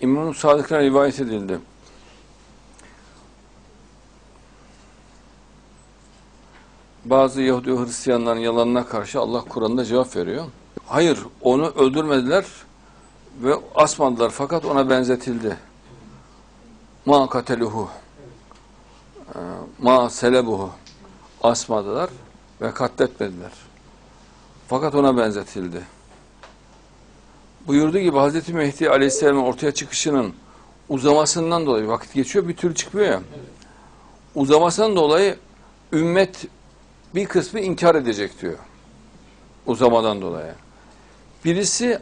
İmam Sadık'tan rivayet edildi. Bazı Yahudi Hristiyanların yalanına karşı Allah Kur'an'da cevap veriyor. Hayır, onu öldürmediler ve asmadılar fakat ona benzetildi. Ma kateluhu ma selebuhu asmadılar ve katletmediler. Fakat ona benzetildi. Buyurduğu gibi Hazreti Mehdi Aleyhisselam'ın ortaya çıkışının uzamasından dolayı vakit geçiyor bir türlü çıkmıyor ya. Uzamasından dolayı ümmet bir kısmı inkar edecek diyor. Uzamadan dolayı. Birisi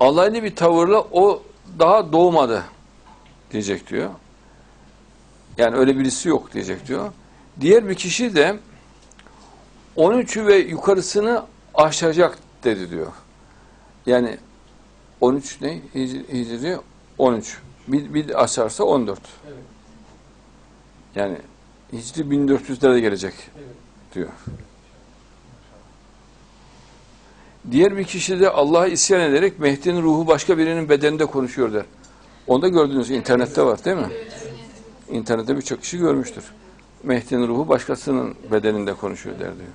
alaylı bir tavırla o daha doğmadı diyecek diyor. Yani öyle birisi yok diyecek diyor. Diğer bir kişi de 13'ü ve yukarısını aşacak dedi diyor. Yani 13 ne? Hicri, Hicri 13. Bir, bir aşarsa 14. Evet. Yani Hicri 1400'lere gelecek Evet. diyor. Diğer bir kişi de Allah'a isyan ederek Mehdi'nin ruhu başka birinin bedeninde konuşuyor der. Onu da gördünüz internette var değil mi? İnternette birçok kişi görmüştür. Mehdi'nin ruhu başkasının bedeninde konuşuyor der diyor.